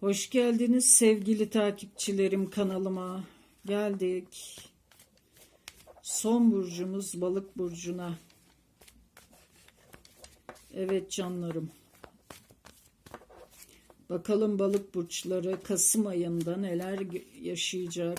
Hoş geldiniz sevgili takipçilerim kanalıma. Geldik. Son burcumuz balık burcuna. Evet canlarım. Bakalım balık burçları Kasım ayında neler yaşayacak,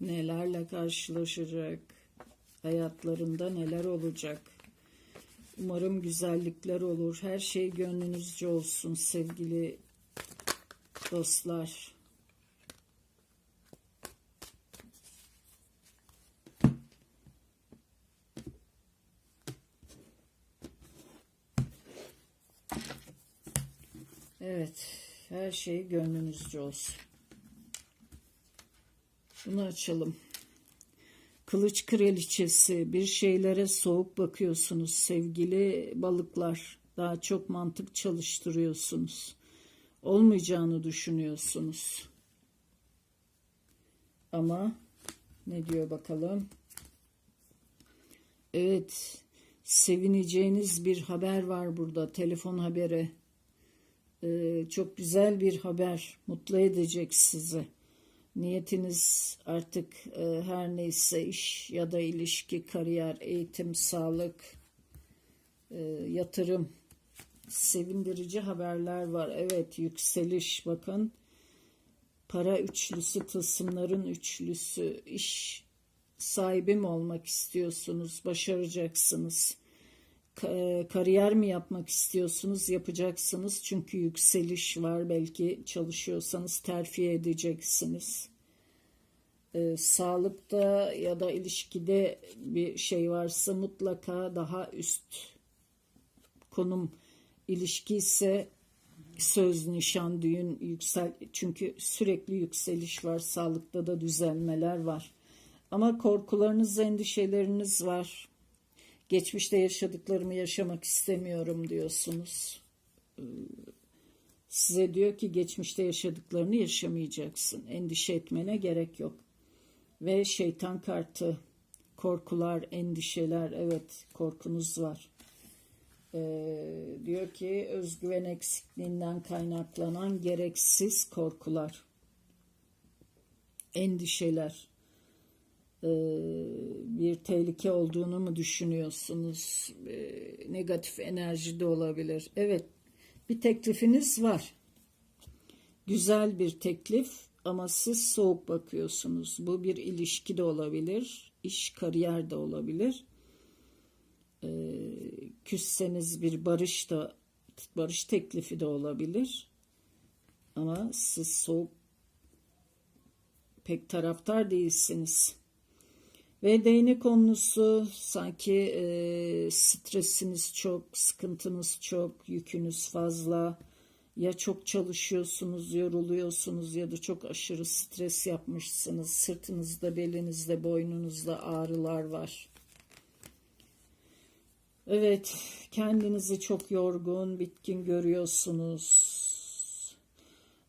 nelerle karşılaşacak, hayatlarında neler olacak. Umarım güzellikler olur. Her şey gönlünüzce olsun sevgili dostlar. Evet, her şey gönlünüzce olsun. Bunu açalım. Kılıç kraliçesi, bir şeylere soğuk bakıyorsunuz sevgili balıklar. Daha çok mantık çalıştırıyorsunuz. Olmayacağını düşünüyorsunuz. Ama ne diyor bakalım? Evet, sevineceğiniz bir haber var burada. Telefon haberi. Ee, çok güzel bir haber. Mutlu edecek sizi. Niyetiniz artık e, her neyse iş ya da ilişki, kariyer, eğitim, sağlık, e, yatırım. Sevindirici haberler var. Evet yükseliş bakın. Para üçlüsü, tılsımların üçlüsü. iş sahibi mi olmak istiyorsunuz? Başaracaksınız. Ka- kariyer mi yapmak istiyorsunuz? Yapacaksınız. Çünkü yükseliş var. Belki çalışıyorsanız terfi edeceksiniz. Ee, sağlıkta ya da ilişkide bir şey varsa mutlaka daha üst konum ilişki ise söz, nişan, düğün, yüksel çünkü sürekli yükseliş var. Sağlıkta da düzelmeler var. Ama korkularınız, endişeleriniz var. Geçmişte yaşadıklarımı yaşamak istemiyorum diyorsunuz. Ee, Size diyor ki geçmişte yaşadıklarını yaşamayacaksın. Endişe etmene gerek yok. Ve şeytan kartı, korkular, endişeler, evet korkunuz var. Ee, diyor ki özgüven eksikliğinden kaynaklanan gereksiz korkular, endişeler, ee, bir tehlike olduğunu mu düşünüyorsunuz? Ee, negatif enerji de olabilir. Evet, bir teklifiniz var. Güzel bir teklif ama siz soğuk bakıyorsunuz. Bu bir ilişki de olabilir, iş, kariyer de olabilir. Küsseniz bir barış da barış teklifi de olabilir. Ama siz soğuk pek taraftar değilsiniz. Ve değnek konusu sanki e, stresiniz çok, sıkıntınız çok, yükünüz fazla. Ya çok çalışıyorsunuz, yoruluyorsunuz ya da çok aşırı stres yapmışsınız. Sırtınızda, belinizde, boynunuzda ağrılar var. Evet, kendinizi çok yorgun, bitkin görüyorsunuz.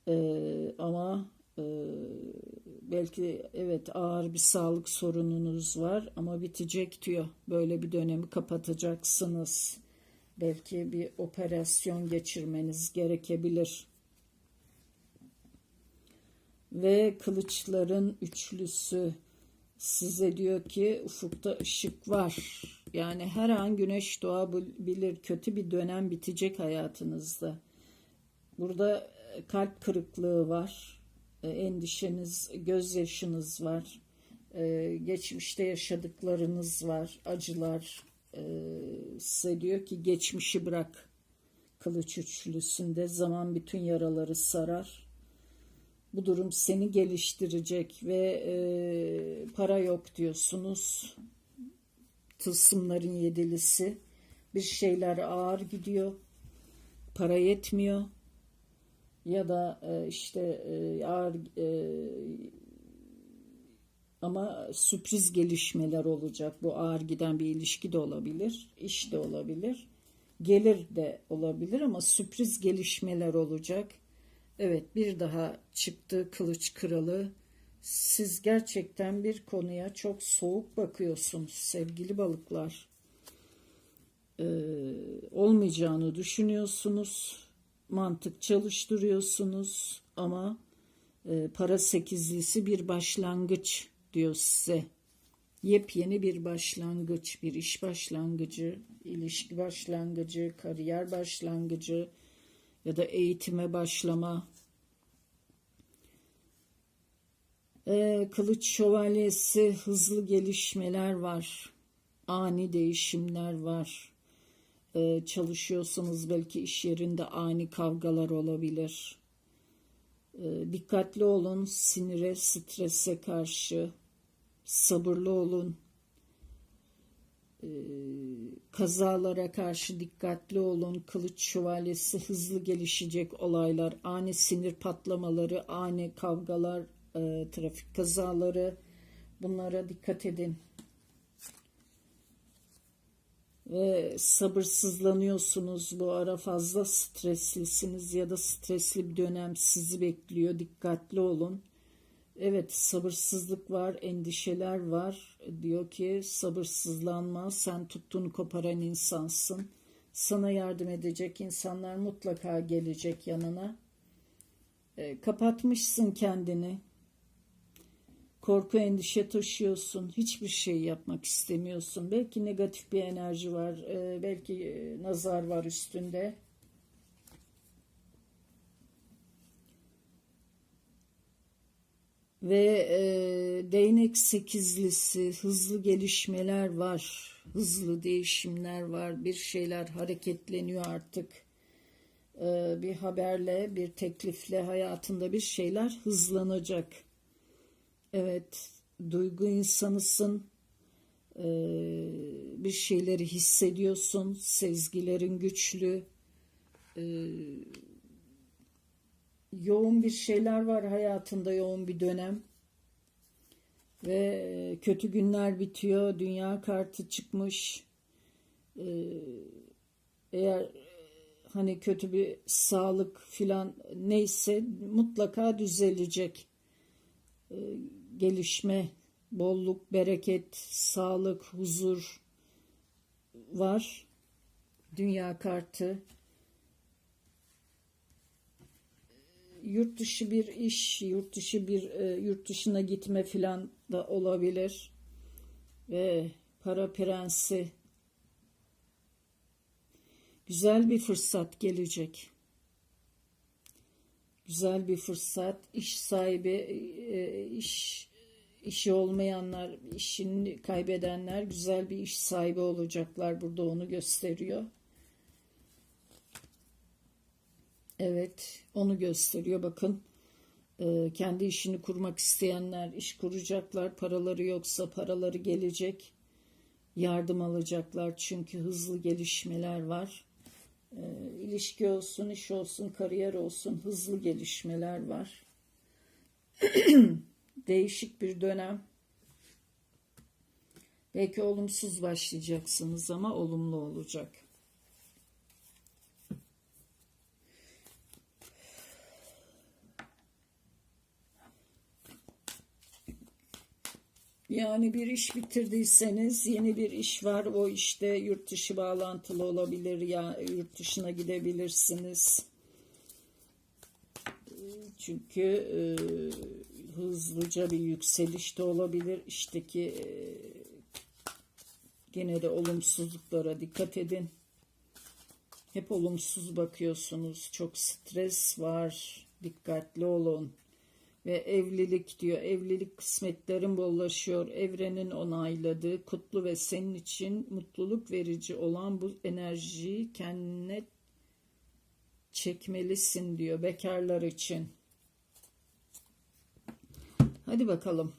Ee, ama e, belki evet ağır bir sağlık sorununuz var ama bitecek diyor. Böyle bir dönemi kapatacaksınız. Belki bir operasyon geçirmeniz gerekebilir. Ve kılıçların üçlüsü size diyor ki ufukta ışık var. Yani her an güneş doğabilir. Kötü bir dönem bitecek hayatınızda. Burada kalp kırıklığı var. Endişeniz, gözyaşınız var. Geçmişte yaşadıklarınız var. Acılar. Size diyor ki geçmişi bırak. Kılıç üçlüsünde zaman bütün yaraları sarar bu durum seni geliştirecek ve e, para yok diyorsunuz. Tılsımların yedilisi. Bir şeyler ağır gidiyor. Para yetmiyor. Ya da e, işte e, ağır e, ama sürpriz gelişmeler olacak. Bu ağır giden bir ilişki de olabilir. iş de olabilir. Gelir de olabilir ama sürpriz gelişmeler olacak Evet bir daha çıktı kılıç kralı. Siz gerçekten bir konuya çok soğuk bakıyorsunuz sevgili balıklar. Ee, olmayacağını düşünüyorsunuz. mantık çalıştırıyorsunuz ama e, para sekizlisi bir başlangıç diyor size. Yepyeni bir başlangıç, bir iş başlangıcı, ilişki başlangıcı, kariyer başlangıcı ya da eğitime başlama. Ee, Kılıç şövalyesi hızlı gelişmeler var. Ani değişimler var. Ee, çalışıyorsanız belki iş yerinde ani kavgalar olabilir. Ee, dikkatli olun sinire, strese karşı. Sabırlı olun. Kazalara karşı dikkatli olun. Kılıç şövalyesi hızlı gelişecek olaylar, ani sinir patlamaları, ani kavgalar, e, trafik kazaları bunlara dikkat edin. Ve sabırsızlanıyorsunuz bu ara fazla streslisiniz ya da stresli bir dönem sizi bekliyor. Dikkatli olun. Evet sabırsızlık var, endişeler var. Diyor ki sabırsızlanma, sen tuttuğunu koparan insansın. Sana yardım edecek insanlar mutlaka gelecek yanına. E, kapatmışsın kendini. Korku, endişe taşıyorsun. Hiçbir şey yapmak istemiyorsun. Belki negatif bir enerji var. e, belki e, nazar var üstünde. Ve e, değnek sekizlisi hızlı gelişmeler var. Hızlı değişimler var. Bir şeyler hareketleniyor artık. E, bir haberle, bir teklifle hayatında bir şeyler hızlanacak. Evet, duygu insanısın. E, bir şeyleri hissediyorsun. Sezgilerin güçlü. E, yoğun bir şeyler var hayatında yoğun bir dönem ve kötü günler bitiyor dünya kartı çıkmış Ee, eğer hani kötü bir sağlık filan neyse mutlaka düzelecek Ee, gelişme bolluk bereket sağlık huzur var dünya kartı yurt dışı bir iş, yurt dışı bir e, yurt dışına gitme filan da olabilir. Ve para prensi güzel bir fırsat gelecek. Güzel bir fırsat, iş sahibi, e, iş işi olmayanlar, işini kaybedenler güzel bir iş sahibi olacaklar. Burada onu gösteriyor. Evet, onu gösteriyor. Bakın e, kendi işini kurmak isteyenler iş kuracaklar. Paraları yoksa paraları gelecek. Yardım alacaklar çünkü hızlı gelişmeler var. E, ilişki olsun, iş olsun, kariyer olsun hızlı gelişmeler var. Değişik bir dönem. Belki olumsuz başlayacaksınız ama olumlu olacak. Yani bir iş bitirdiyseniz yeni bir iş var. O işte yurt dışı bağlantılı olabilir ya yurt dışına gidebilirsiniz. Çünkü e, hızlıca bir yükseliş de olabilir. İşteki e, gene de olumsuzluklara dikkat edin. Hep olumsuz bakıyorsunuz. Çok stres var. Dikkatli olun ve evlilik diyor. Evlilik kısmetlerin bollaşıyor. Evrenin onayladığı kutlu ve senin için mutluluk verici olan bu enerjiyi kendine çekmelisin diyor bekarlar için. Hadi bakalım.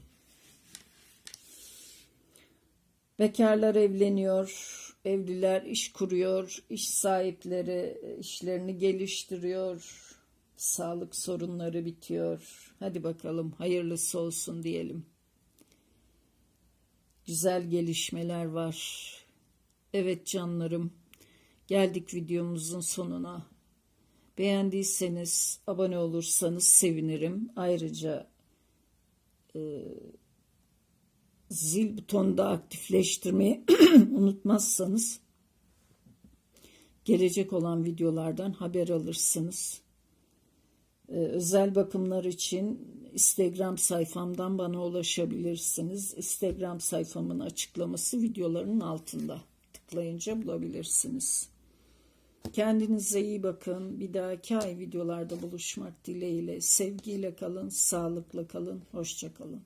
Bekarlar evleniyor, evliler iş kuruyor, iş sahipleri işlerini geliştiriyor, sağlık sorunları bitiyor. Hadi bakalım hayırlısı olsun diyelim. Güzel gelişmeler var. Evet canlarım geldik videomuzun sonuna. Beğendiyseniz abone olursanız sevinirim. Ayrıca e, zil butonunda aktifleştirmeyi unutmazsanız gelecek olan videolardan haber alırsınız. Ee, özel bakımlar için Instagram sayfamdan bana ulaşabilirsiniz. Instagram sayfamın açıklaması videoların altında. Tıklayınca bulabilirsiniz. Kendinize iyi bakın. Bir dahaki ay videolarda buluşmak dileğiyle. Sevgiyle kalın, sağlıklı kalın, hoşça kalın.